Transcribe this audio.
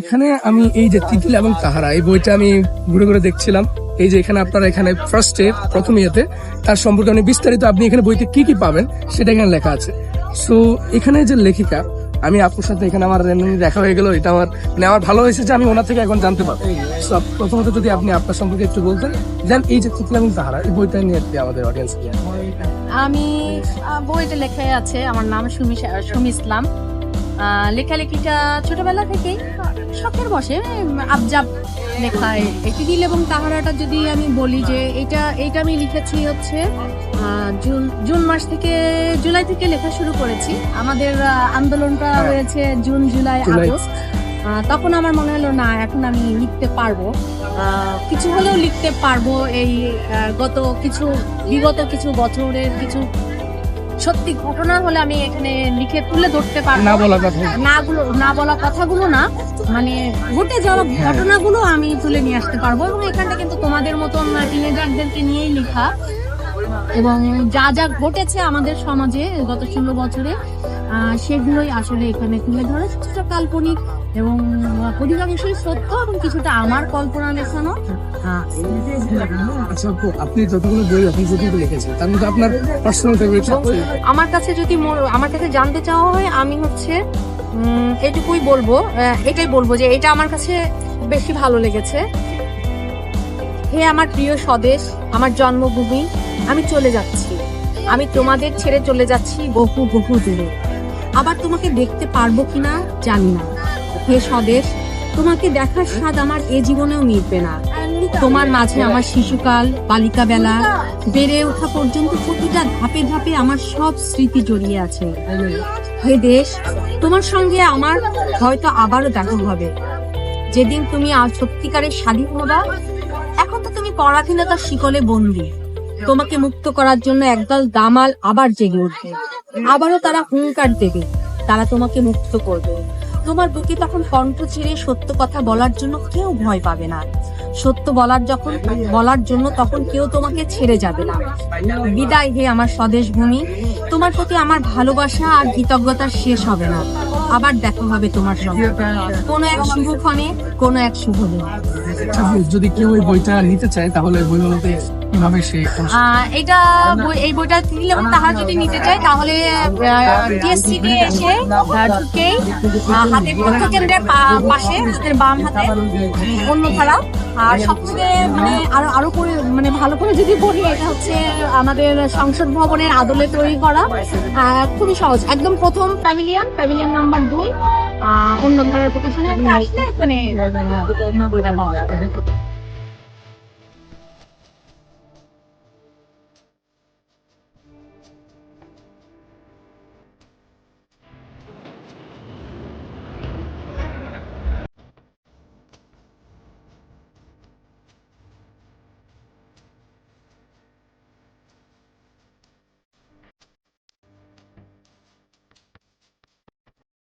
এখানে আমি এই যে তিতিল এবং তাহারা এই বইটা আমি ঘুরে ঘুরে দেখছিলাম। এই যে এখানে আপনার এখানে ফার্স্টে প্রথম ইয়েতে তার সম্পর্কে অনেক বিস্তারিত আপনি এখানে বইতে কি কি পাবেন সেটা এখানে লেখা আছে। সো এখানে যে লেখিকা আমি আপুর সাথে এখানে আমার দেখা হয়ে গেল এটা আমার মানে আমার ভালো হয়েছে যে আমি ওনার থেকে এখন জানতে পারব। So, প্রথমত যদি আপনি আপনার সম্পর্কে একটু বলতেন দেন এই যে তিতিল এবং তাহারা এই বইটা নিয়ে একটু আমাদের অডিয়েন্স আমি বইটা লেখাই আছে আমার নাম সুমি সুমি ইসলাম। লেখালেখিটা ছোটবেলা থেকেই শখের বসে আবজাব লেখায় একটি দিল এবং তাহারাটা যদি আমি বলি যে এটা এইটা আমি লিখেছি হচ্ছে জুন জুন মাস থেকে জুলাই থেকে লেখা শুরু করেছি আমাদের আন্দোলনটা হ্যাঁ। হয়েছে জুন জুলাই। আগস্ট তখন আমার মনে হলো না এখন আমি লিখতে পারব কিছু হলেও লিখতে পারব এই গত কিছু বিগত কিছু বছরের কিছু সত্যি ঘটনা হলে আমি এখানে লিখে তুলে ধরতে পারব। না বলা কথা। না গুলো না বলা কথাগুলো না মানে ঘটে যাওয়া ঘটনাগুলো আমি তুলে নিয়ে আসতে পারব এবং এখানটা কিন্তু তোমাদের মতন টিনেজারদেরকে নিয়েই লেখা। এবং যা যা ঘটেছে আমাদের সমাজে গত ষোলো বছরে আহ, সেগুলোই আসলে এখানে তুলে ধরে। কিছুটা কাল্পনিক এবং অধিকাংশই সত্য এবং কিছুটা আমার কল্পনা লেখানো। আহ, আচ্ছা আপনি যতগুলো বই আপনি যতগুলো লিখেছেন তার মধ্যে আপনার পার্সোনাল ফেভারিট আমার কাছে যদি আমার কাছে জানতে চাওয়া হয় আমি হচ্ছে এটুকুই বলব এটাই বলব যে এটা আমার কাছে বেশি ভালো লেগেছে। হে আমার প্রিয় স্বদেশ আমার জন্মভূমি আমি চলে যাচ্ছি। আমি তোমাদের ছেড়ে চলে যাচ্ছি বহু বহু দূরে। আবার তোমাকে দেখতে পারব কিনা জানি না। হে স্বদেশ, তোমাকে দেখার স্বাদ আমার এ জীবনেও মিটবে না। তোমার মাঝে আমার শিশুকাল বালিকা বেলা বেড়ে ওঠা পর্যন্ত প্রতিটা ধাপে ধাপে আমার সব স্মৃতি জড়িয়ে আছে। হে দেশ, তোমার সঙ্গে আমার হয়তো আবারও দেখা হবে। যেদিন তুমি আজ সত্যিকারের স্বাধীন হবা, এখন তো তুমি পরাধীনতার শিকলে বন্দী। তোমাকে মুক্ত করার জন্য একদল দামাল আবার জেগে উঠবে। আবারও তারা হুঙ্কার দেবে, তারা তোমাকে মুক্ত করবে। তোমার বুকে তখন কণ্ঠ ছেড়ে সত্য কথা বলার জন্য কেউ ভয় পাবে না। সত্য বলার যখন বলার জন্য তখন কেউ তোমাকে ছেড়ে যাবে না। বিদায় হে আমার স্বদেশ ভূমি তোমার প্রতি আমার ভালোবাসা আর কৃতজ্ঞতা শেষ হবে না। আবার দেখা হবে তোমার সঙ্গে। কোনো এক শুভক্ষণে কোনো এক শুভ যদি কেউ ওই বইটা নিতে চায় তাহলে বইগুলোতে কীভাবে সে এটা বই- এই বইটা কিনলে তাহারা যদি নিতে চায় তাহলে টিএসসি দিয়ে এসে ঢুকেই আহ, হাতের কেন্দ্রের পাশে হাতের বাম হাতে অন্য ধারা আর সবথেকে মানে আরও আরও করে মানে ভালো করে যদি বলি, এটা হচ্ছে আমাদের সংসদ ভবনের আদলে তৈরি করা। খুবই সহজ। একদম প্রথম প্যাভিলিয়ন প্যাভিলিয়ন নাম্বার দুই। অন্য ধারার প্রকাশনে মানে যাবে